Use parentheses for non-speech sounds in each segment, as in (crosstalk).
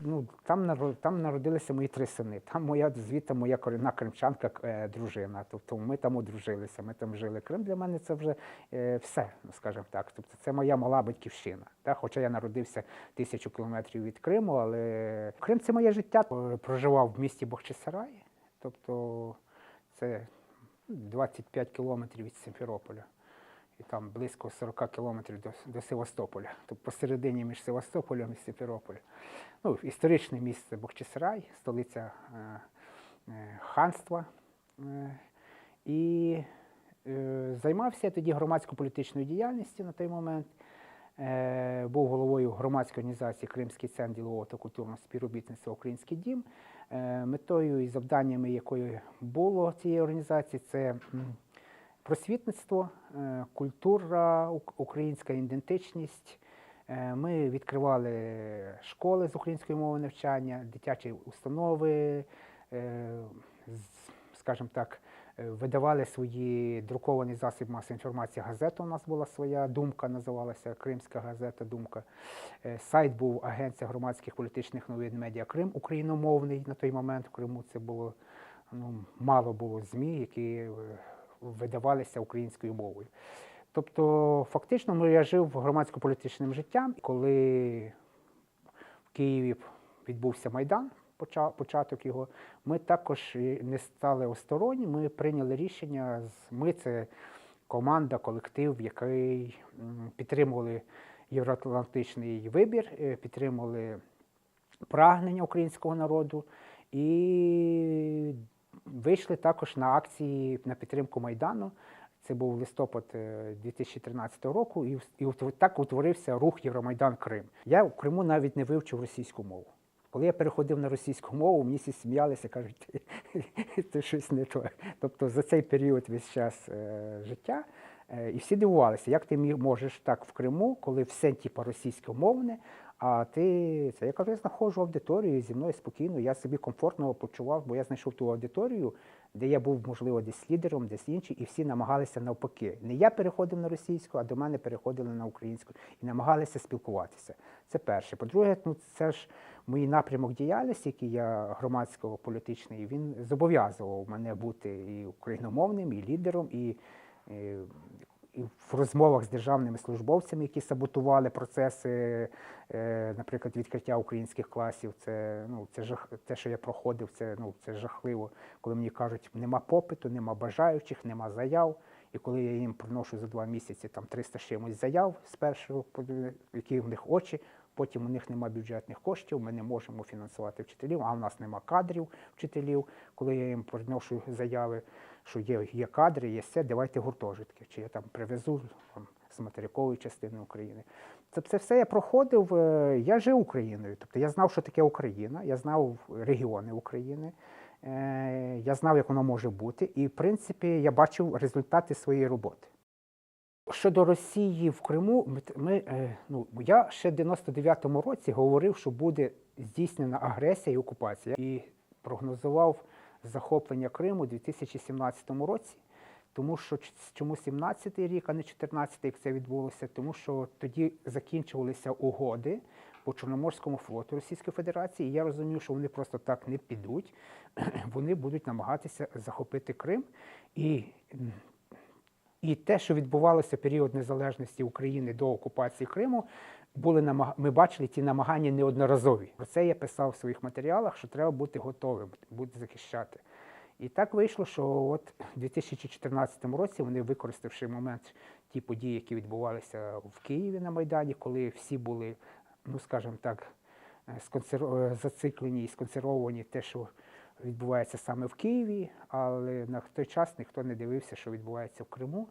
ну, там, там народилися мої три сини. Там моя звідти моя корінна кримчанка е, дружина. Тобто ми там одружилися, ми там жили. Крим для мене це вже е, все, ну, скажімо так. Тобто це моя мала батьківщина. Так? Хоча я народився тисячу кілометрів від Криму, але Крим це моє життя. Е, Проживав в місті Бахчисарай, тобто це 25 кілометрів від Симферополя. І там близько 40 кілометрів до, до Севастополя, тобто посередині між Севастополем і Симферополем. Ну, історичне місце Бахчисарай, столиця е, е, ханства. Е, і е, займався я тоді громадсько-політичною діяльністю на той момент. Е, був головою громадської організації Кримський центр ділового та культурного співробітництва Український дім. Е, метою і завданнями якої було цієї організації це просвітництво, е, культура, українська ідентичність. Е, Ми відкривали школи з української мови навчання, дитячі установи, е, скажімо так, видавали свої друковані засоби масової інформації. Газета у нас була своя думка, називалася Кримська газета Думка. Сайт був Агенція громадських політичних новин Медіа Крим, україномовний на той момент в Криму. Це було ну, мало було ЗМІ, які видавалися українською мовою. Тобто, фактично, ну, я жив громадсько-політичним життям, коли в Києві відбувся Майдан, початок його, ми також не стали осторонні, ми прийняли рішення, ми це команда, колектив, який підтримували євроатлантичний вибір, е, підтримували прагнення українського народу і вийшли також на акції на підтримку Майдану. Це був листопад е, 2013 року, і, так утворився рух Євромайдан Крим. Я в Криму навіть не вивчив російську мову. Коли я переходив на російську мову, мені всі сміялися, кажуть, (laughs) ти щось не то. Тобто за цей період весь час е, життя. е, і всі дивувалися, як ти можеш так в Криму, коли все типу, російськомовне, а ти це я кажу, я знаходжу аудиторію зі мною спокійно, я собі комфортно почував, бо я знайшов ту аудиторію, де я був, можливо, десь лідером, десь інший, і всі намагалися навпаки. Не я переходив на російську, а до мене переходили на українську і намагалися спілкуватися. Це перше. По-друге, ну це ж мій напрямок діяльності, який я громадсько-політичний, він зобов'язував мене бути і україномовним, і лідером, і, і в розмовах з державними службовцями, які саботували процеси, е, наприклад, відкриття українських класів. Це ну це жах, те, що я проходив, це ну це жахливо. Коли мені кажуть, нема попиту, нема бажаючих, нема заяв. І коли я їм приношу за два місяці там 300 з чимось заяв спершу, подивлю, які в них очі, потім у них нема бюджетних коштів, ми не можемо фінансувати вчителів, а в нас нема кадрів вчителів. Коли я їм приношу заяви, що є, є кадри, є все, давайте гуртожитки, чи я там привезу там, з материкової частини України. Це, це все я проходив, е, я жив Україною. Тобто я знав, що таке Україна, я знав регіони України. Е, Я знав, як воно може бути, і в принципі я бачив результати своєї роботи. Щодо Росії в Криму, ми, е, ну, я ще в 99-му році говорив, що буде здійснена агресія і окупація, і прогнозував захоплення Криму у 2017 році. Тому що чому 17-й рік, а не 14-й, як це відбулося? Тому що тоді закінчувалися угоди по Чорноморському флоту Російської Федерації. І я розумів, що вони просто так не підуть. (clears throat) Вони будуть намагатися захопити Крим. І і те, що відбувалося в період незалежності України до окупації Криму, були намаг... ми бачили ті намагання неодноразові. Про це я писав в своїх матеріалах, що треба бути готовим, бути захищати. І так вийшло, що от у 2014 році вони, використавши момент ті події, які відбувалися в Києві на Майдані, коли всі були, ну скажімо так, е, сконсерв... е, зациклені і сконсервовані те, що відбувається саме в Києві, але на той час ніхто не дивився, що відбувається в Криму,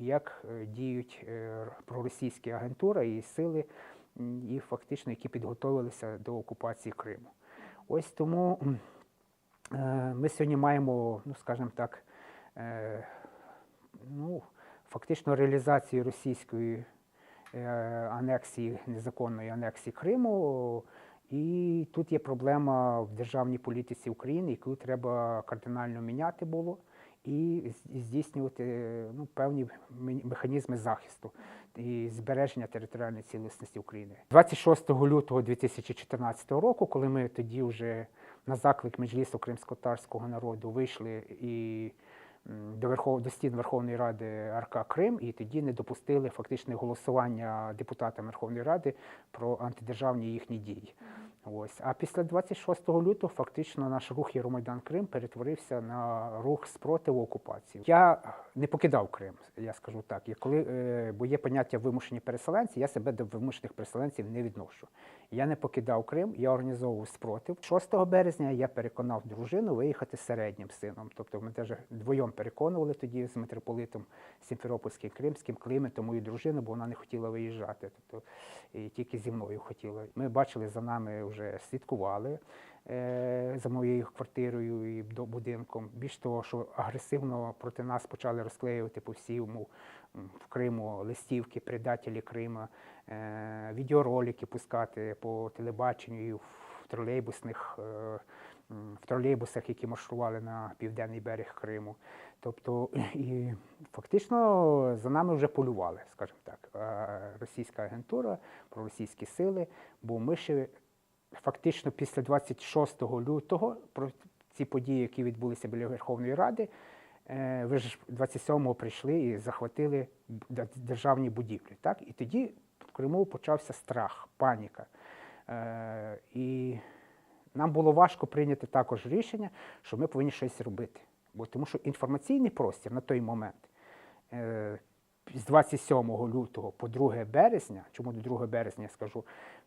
як е, діють е, проросійські агентури і сили, і фактично, які підготовилися до окупації Криму. Ось тому е, ми сьогодні маємо, ну скажімо так, ну, фактично реалізацію російської анексії, незаконної анексії Криму. І тут є проблема в державній політиці України, яку треба кардинально міняти було і здійснювати ну, певні механізми захисту. і збереження територіальної цілісності України. 26 лютого 2014 року, коли ми тоді вже на заклик Меджлісу кримсько-татарського народу вийшли і до, Верхов... до стін Верховної Ради РК Крим, і тоді не допустили фактичне голосування депутатам Верховної Ради про антидержавні їхні дії. Ось. А після 26 лютого фактично наш рух Євромайдан Крим перетворився на рух спротиву окупації. Я не покидав Крим, я скажу так. Я коли, е, бо є поняття вимушені переселенці, я себе до вимушених переселенців не відношу. Я не покидав Крим, я організовував спротив. 6 березня я переконав дружину виїхати з середнім сином. Тобто ми теж вдвоєм переконували тоді з митрополитом Сімферопольським Кримським, Климентом, мою дружину, бо вона не хотіла виїжджати. Тобто і тільки зі мною хотіла. Ми бачили за нами вже слідкували е, за моєю квартирою і будинком. Більш того, що агресивно проти нас почали розклеювати по всьому в Криму листівки, предателі Крима, е, відеоролики пускати по телебаченню і в тролейбусних. е, В тролейбусах, які маршрували на південний берег Криму. Тобто, і фактично за нами вже полювали, скажімо так, російська агентура, проросійські сили, бо ми ще фактично після 26 лютого про ці події, які відбулися біля Верховної Ради, е, ви ж 27-го прийшли і захватили державні будівлі. Так? І тоді в Криму почався страх, паніка. Е, І нам було важко прийняти також рішення, що ми повинні щось робити. Бо тому що інформаційний простір на той момент е, з 27 лютого по 2 березня, чому до 2 березня я скажу,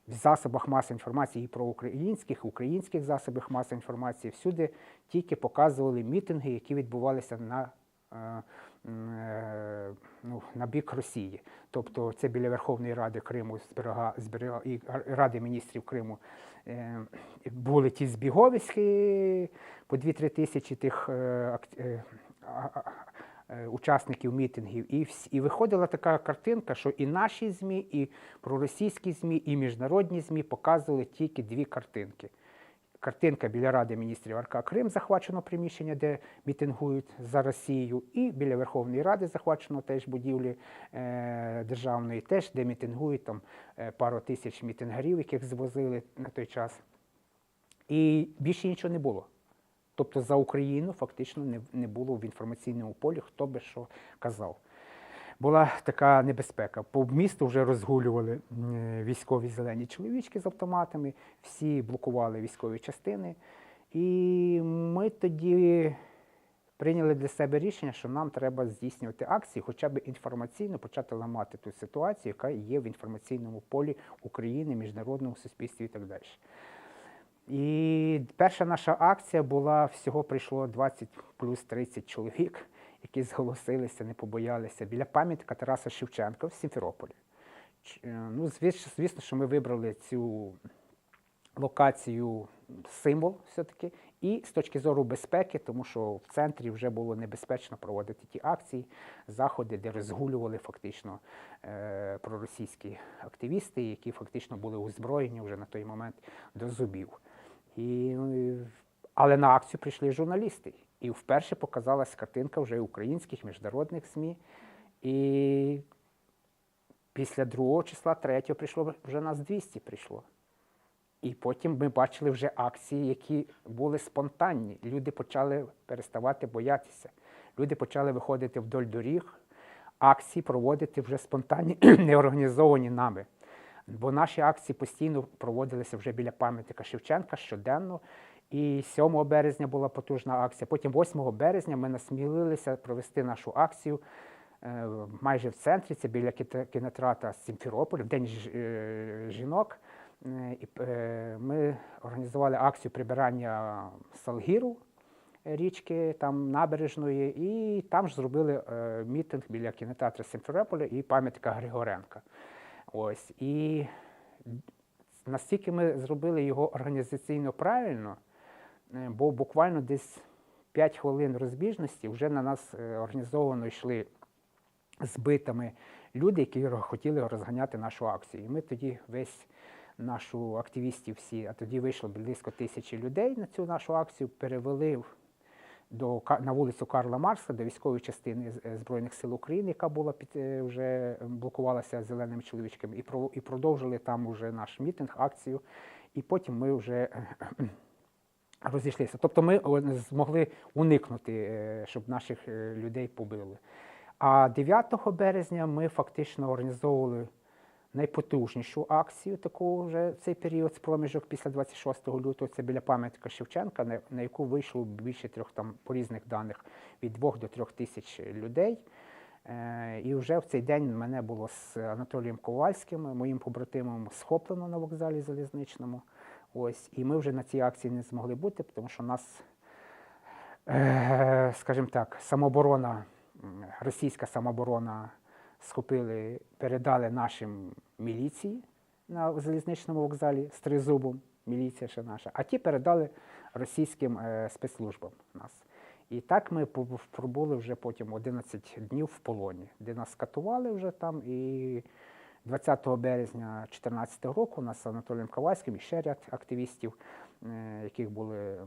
в засобах масової інформації і про українських, українських засобах масової інформації всюди тільки показували мітинги, які відбувалися на, е, е, ну, на бік Росії. Тобто це біля Верховної Ради Криму зберега, зберега, і Ради міністрів Криму е, були ті збіговиськи по 2-3 тисячі тих учасників мітингів. І, і виходила така картинка, що і наші ЗМІ, і проросійські ЗМІ, і міжнародні ЗМІ показували тільки дві картинки. Картинка біля Ради міністрів РК Крим захвачено приміщення, де мітингують за Росію, і біля Верховної Ради захвачено теж будівлі е, державної, теж де мітингують там е, пару тисяч мітингарів, яких звозили на той час. І більше нічого не було. Тобто за Україну фактично не, не було в інформаційному полі, хто би що казав. Була така небезпека. По місту вже розгулювали військові зелені чоловічки з автоматами, всі блокували військові частини. І ми тоді прийняли для себе рішення, що нам треба здійснювати акції, хоча б інформаційно почати ламати ту ситуацію, яка є в інформаційному полі України, міжнародному суспільстві і так далі. І перша наша акція була всього прийшло 20 плюс 30 чоловік, які зголосилися, не побоялися біля пам'ятника Тараса Шевченка в Сімферополі. Е, Ну, звісно, що ми вибрали цю локацію символ все-таки, і з точки зору безпеки, тому що в центрі вже було небезпечно проводити ті акції, заходи, де розгулювали фактично е, проросійські активісти, які фактично були озброєні вже на той момент до зубів. І, е, але на акцію прийшли журналісти. І вперше показалась картинка вже українських міжнародних ЗМІ. І після другого числа, третього прийшло вже нас 200 прийшло. І потім ми бачили вже акції, які були спонтанні. Люди почали переставати боятися. Люди почали виходити вдоль доріг, акції проводити вже спонтанні, (clears throat) не організовані нами. Бо наші акції постійно проводилися вже біля пам'ятника Шевченка щоденно. І 7 березня була потужна акція. Потім 8 березня ми насмілилися провести нашу акцію е, майже в центрі, це біля кінотеатра Сімферополь, в День е, жінок. Е, ми організували акцію прибирання Салгіру річки там набережної, і там ж зробили мітинг біля кінотеатру Сімферополя і пам'ятника Григоренка. Ось. І настільки ми зробили його організаційно правильно, е, бо буквально десь 5 хвилин розбіжності вже на нас е, організовано йшли збитими люди, які хотіли розганяти нашу акцію. І ми тоді весь нашу активістів всі, а тоді вийшло близько тисячі людей на цю нашу акцію, перевели в- до на вулицю Карла Марса, до військової частини е, Збройних сил України, яка була під е, вже блокувалася зеленими чоловічками, і про і продовжили там уже наш мітинг, акцію. І потім ми вже розійшлися. Тобто ми змогли уникнути, е, щоб наших е, людей побили. А 9 березня ми фактично організовували найпотужнішу акцію таку вже в цей період з проміжок після 26 лютого. Це біля пам'ятника Шевченка, на, яку вийшло більше трьох там по різних даних від 2 до 3 тисяч людей. Е, і вже в цей день мене було з Анатолієм Ковальським, моїм побратимом, схоплено на вокзалі залізничному. Ось, і ми вже на цій акції не змогли бути, тому що нас, е, скажімо так, самооборона, російська самооборона схопили, передали нашим міліції на залізничному вокзалі з тризубом, міліція ще наша, а ті передали російським е, спецслужбам нас. І так ми пробули вже потім 11 днів в полоні, де нас катували вже там. І 20 березня 2014 року нас з Анатолієм Ковальським і ще ряд активістів, яких були е,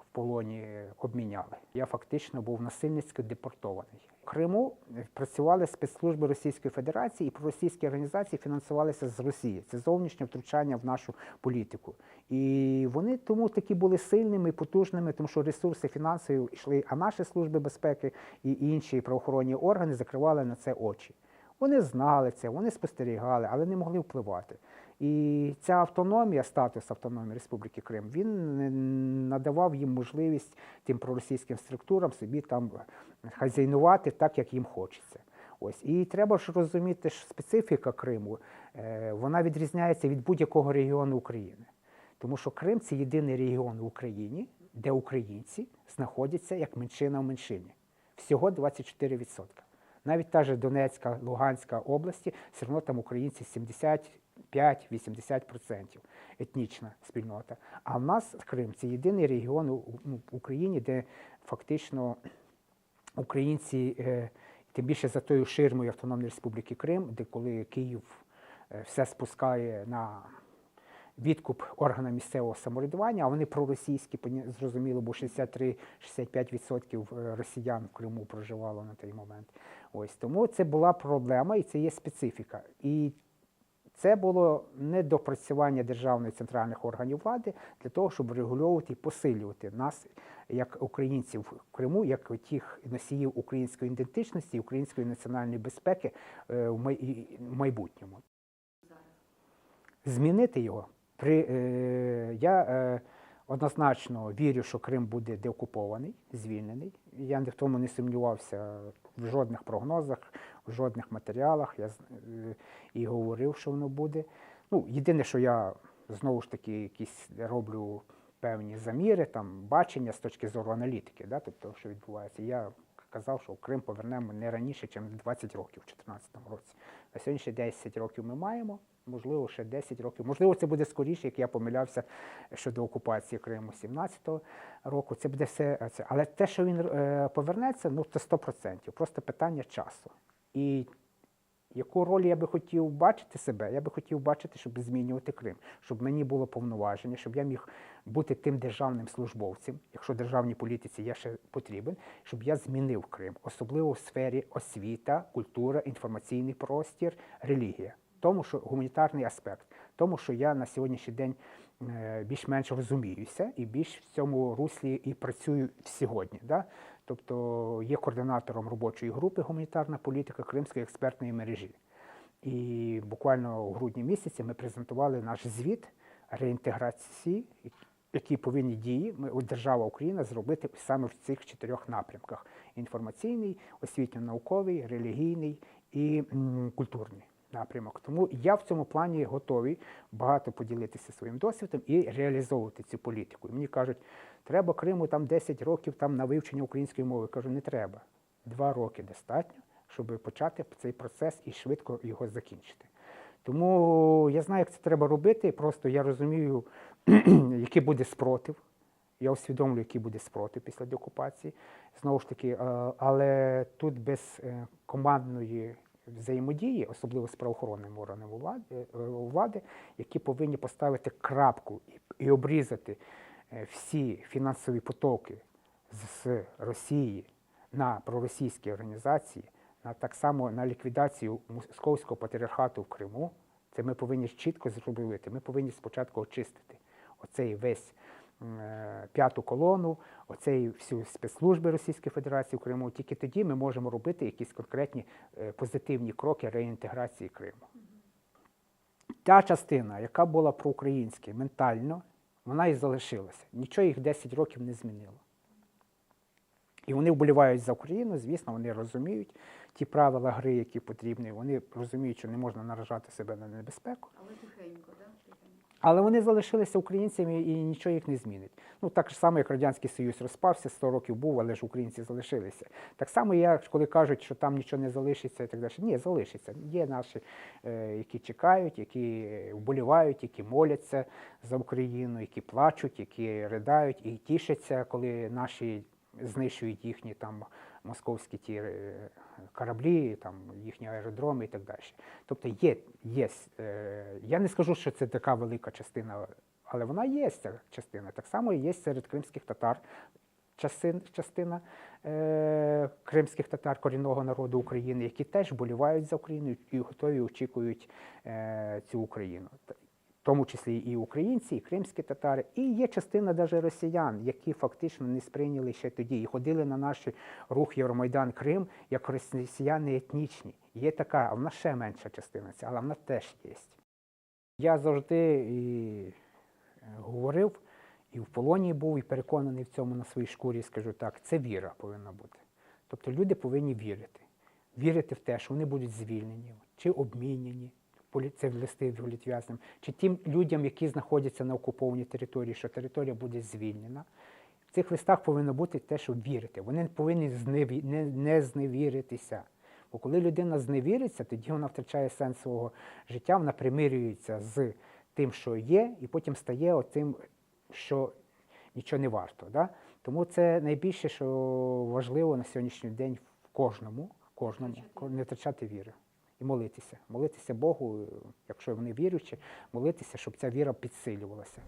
в полоні, обміняли. Я фактично був насильницько депортований. В Криму е, працювали спецслужби Російської Федерації і проросійські організації фінансувалися з Росії. Це зовнішнє втручання в нашу політику. І вони тому такі були сильними, потужними, тому що ресурси фінансові йшли, а наші служби безпеки і інші правоохоронні органи закривали на це очі. Вони знали це, вони спостерігали, але не могли впливати. І ця автономія, статус автономії Республіки Крим, він надавав їм можливість тим проросійським структурам собі там хазяйнувати так, як їм хочеться. Ось і треба ж розуміти, що специфіка Криму е, вона відрізняється від будь-якого регіону України. Тому що Крим це єдиний регіон в Україні, де українці знаходяться як меншина в меншині. Всього 24%. Навіть та же Донецька, Луганська області, все одно там українці 75-80% етнічна спільнота. А в нас Крим це єдиний регіон ну, в Україні, де фактично українці, е, тим більше за тою ширмою Автономної Республіки Крим, де коли Київ е, все спускає на відкуп органам місцевого самоврядування, а вони проросійські, зрозуміло, бо 63-65% е, росіян в Криму проживало на той момент. Ось тому це була проблема і це є специфіка. І це було недопрацювання державних центральних органів влади для того, щоб регульовувати і посилювати нас, як українців в Криму, як тих носіїв української ідентичності, української національної безпеки е, в майбутньому. Змінити його при е, я е, однозначно вірю, що Крим буде деокупований, звільнений. Я в тому не сумнівався в жодних прогнозах, в жодних матеріалах. Я е, і говорив, що воно буде. Ну, єдине, що я знову ж таки якісь роблю певні заміри, там бачення з точки зору аналітики, да, тобто, що відбувається. Я казав, що Крим повернемо не раніше, ніж 20 років, в 2014 році. На сьогодні 10 років ми маємо, можливо, ще 10 років. Можливо, це буде скоріше, як я помилявся щодо окупації Криму 17-го року. Це буде все е, це. Але те, що він е, повернеться, ну це 100%. Просто питання часу. І яку роль я би хотів бачити себе? Я би хотів бачити, щоб змінювати Крим, щоб мені було повноваження, щоб я міг бути тим державним службовцем, якщо державній політиці я ще потрібен, щоб я змінив Крим, особливо в сфері освіта, культура, інформаційний простір, релігія. Тому що гуманітарний аспект, тому що я на сьогоднішній день е, більш-менш розуміюся і більш в цьому руслі і працюю сьогодні. Да? Тобто є координатором робочої групи гуманітарна політика Кримської експертної мережі. І буквально у грудні місяці ми презентували наш звіт реінтеграції, які повинні дії ми, держава Україна зробити саме в цих чотирьох напрямках: інформаційний, освітньо-науковий, релігійний і культурний напрямок. Тому я в цьому плані готовий багато поділитися своїм досвідом і реалізовувати цю політику. І мені кажуть, треба Криму там 10 років там на вивчення української мови. Кажу, не треба. Два роки достатньо, щоб почати цей процес і швидко його закінчити. Тому я знаю, як це треба робити. Просто я розумію, (clears throat) який буде спротив. Я усвідомлюю, який буде спротив після деокупації. Знову ж таки, е, але тут без е, командної взаємодії, особливо з правоохоронними органами влади, е, влади, які повинні поставити крапку і, обрізати е, всі фінансові потоки з Росії на проросійські організації, на так само на ліквідацію московського патріархату в Криму, це ми повинні чітко зробити. Ми повинні спочатку очистити оцей весь п'яту колону, оцей всю спецслужби Російської Федерації в Криму. Тільки тоді ми можемо робити якісь конкретні е, позитивні кроки реінтеграції Криму. Та частина, яка була проукраїнська ментально, вона і залишилася. Нічого їх 10 років не змінило. І вони вболівають за Україну, звісно, вони розуміють ті правила гри, які потрібні. Вони розуміють, що не можна наражати себе на небезпеку. Але тихенько, да? Але вони залишилися українцями і нічого їх не змінить. Ну так само, як Радянський Союз розпався, 100 років був, але ж українці залишилися. Так само, як коли кажуть, що там нічого не залишиться і так далі. Ні, залишиться. Є наші, е, які чекають, які вболівають, які моляться за Україну, які плачуть, які riдають і тішаться, коли наші знищують їхні там московські ті е, кораблі, там їхні аеродроми і так далі. Тобто є, є е, я не скажу, що це така велика частина, але вона є ця частина. Так само є серед кримських татар частин, частина е, кримських татар корінного народу України, які теж болівають за Україну і готові очікують е, цю Україну. Тому числі і українці, і кримські татари, і є частина навіть росіян, які фактично не сприйняли ще тоді і ходили на наш рух Євромайдан Крим як росіяни етнічні. Є така, а вона ще менша частина, але вона теж є. Я завжди і е, говорив, і в полоні був, і переконаний в цьому на своїй шкурі, скажу так, це віра повинна бути. Тобто люди повинні вірити. Вірити в те, що вони будуть звільнені чи обміняні. Це листи політв'язням, чи тим людям, які знаходяться на окупованій території, що територія буде звільнена. В цих листах повинно бути те, що вірити. Вони повинні зневі- не, не зневіритися. Бо коли людина зневіриться, тоді вона втрачає сенс свого життя, вона примирюється з тим, що є, і потім стає отим, що нічого не варто. Да? Тому це найбільше, що важливо на сьогоднішній день в кожному, кожному не втрачати віри і молитися. Молитися Богу, якщо вони віруючі, молитися, щоб ця віра підсилювалася.